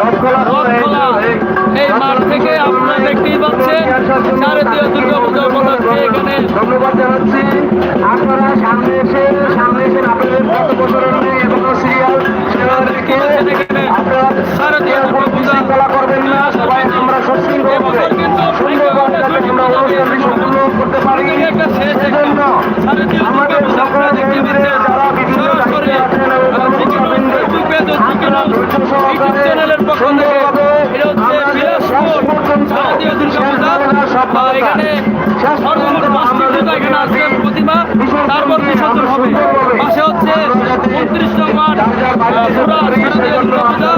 রথখোলা এই মাঠ থেকে আপনারা দেখতেই পাচ্ছেন শারদীয় দুর্গা পূজা উপলক্ষে এখানে। ধন্যবাদ জানাচ্ছি। আপনারা সামনে এসে সামনে এসে আপনাদের কত বছরের এখনও সিরিয়াল আপনারা শারদীয় দুর্গা পূজা শৃঙ্খলা করবেন না সবাই আমরা কিন্তু সুন্দরভাবে আমরা অনুষ্ঠানটি সম্পূর্ণ করতে পারি। আমাদের সকল যারা ও ইউটিউব চ্যানেলের পক্ষ থেকে এটা হচ্ছে বিলাসপুর দুর্গা পূজা এখানে সর্বমোট পাঁচটি পূজা এখানে আসবে প্রতিমা তারপর বিসর্জন হবে পাশে হচ্ছে উনত্রিশ নং ওয়ার্ড আহ, দুর্গা পূজা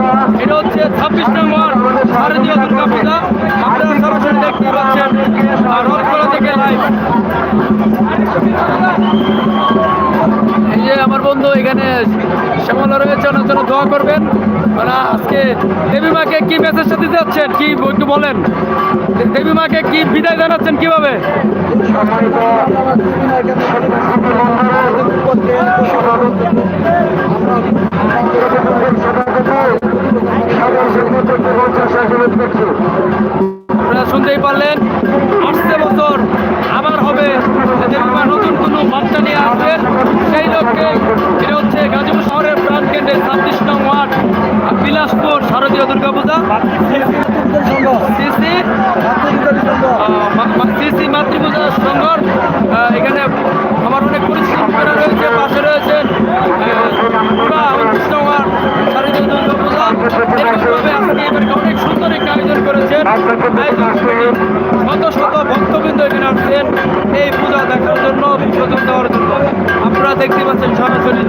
এটা হচ্ছে ছাব্বিশ নং ওয়ার্ড শারদীয় দুর্গা পূজা আপনারা সরাসরি দেখতে পাচ্ছেন থেকে লাইভ বন্ধু, এখানে শ্যামলা রয়েছে ওনার জন্য দোয়া করবেন। ওরা আজকে দেবী মাকে কি মেসেজটা দিতে যাচ্ছেন? কি একটু বলেন। দেবী মাকে কি বিদায় জানাচ্ছেন কীভাবে? আপনারা ছাব্বিশ নং ওয়ার্ড, বিলাসপুর, শারদীয় দুর্গাপূজা। সিসি সিসি মাতৃপূজা সংঘর এখানে আমার অনেক পরিশ্রমীরা রয়েছে, পাশে আজকে অনেক সুন্দর একটা আয়োজন করেছেন। শত শত ভক্তবৃন্দ এখানে আসছেন এই পূজা দেখার জন্য বিসর্জন দেওয়ার জন্য। আপনারা দেখতে পাচ্ছেন সরাসরি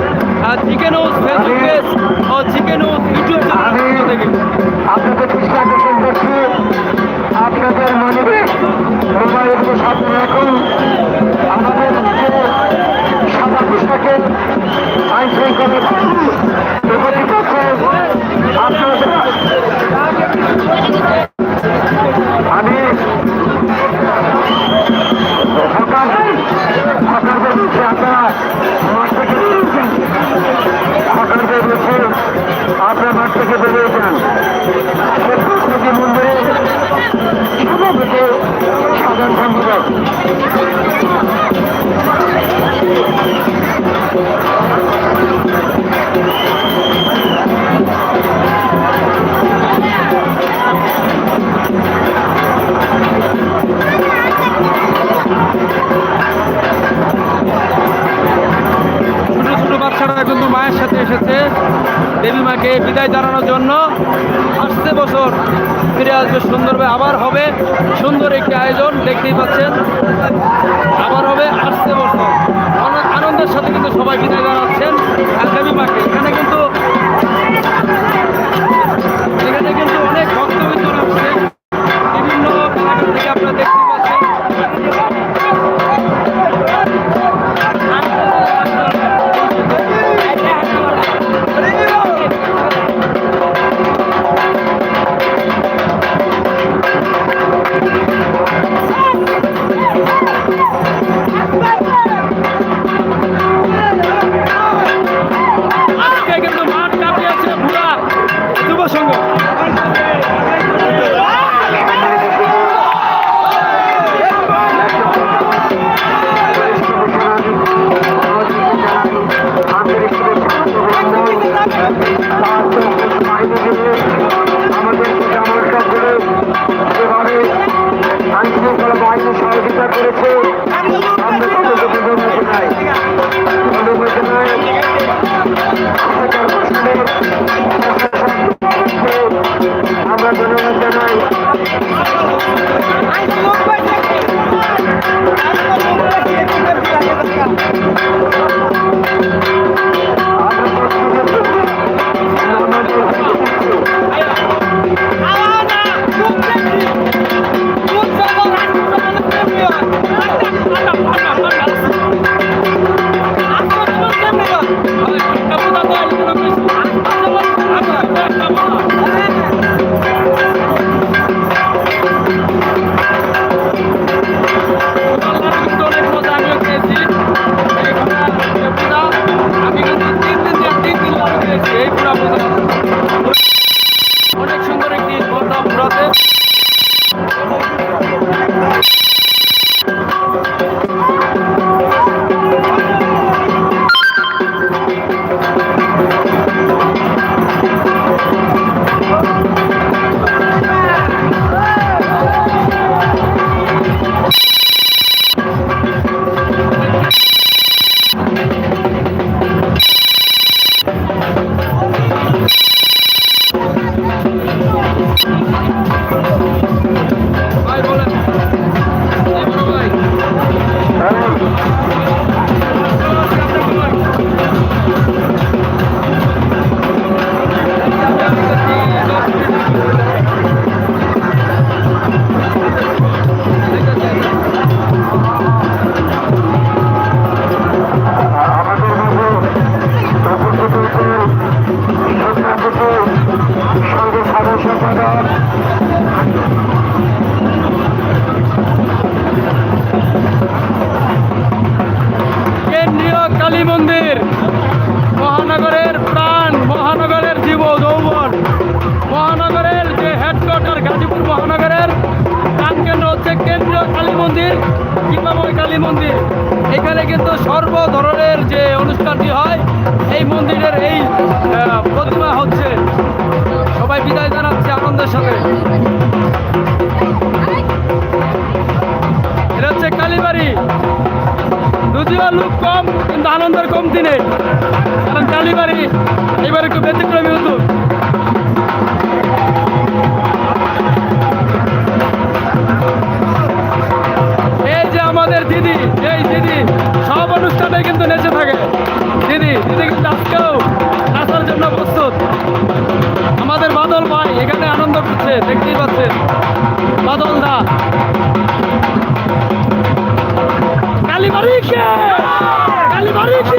আর আমি সকাল সকালদের বলছি আপনারা মাঠ থেকে বেরিয়েছেন সকালদের বলছি আপনার মাঠ থেকে বেরিয়ে যান প্রকৃতি মন্দিরে সভাপতি সাধারণ সম্পাদক মায়ের সাথে এসেছে। দেবী মাকে বিদায় জানানোর জন্য আসতে বছর ফিরে আসবে সুন্দরভাবে। আবার হবে সুন্দর একটি আয়োজন, দেখতেই পাচ্ছেন। আবার হবে আসতে বছর। আনন্দের সাথে কিন্তু সবাই বিদায় জানাচ্ছেন। আর দেবী মাকে। কিংবাময় কালী মন্দির। এখানে কিন্তু সর্ব ধরনের যে অনুষ্ঠানটি হয়, এই মন্দিরের এই প্রতিমা হচ্ছে। সবাই বিদায় জানাচ্ছে আনন্দের সাথে। এটা হচ্ছে কালীবাড়ি। যদিও লোক কম, কিন্তু আনন্দের কমতি নেই কারণ কালীবাড়ি এবার একটু ব্যতিক্রমী হতো। বাদল দা কালীবাড়ি কে কালীবাড়ি কি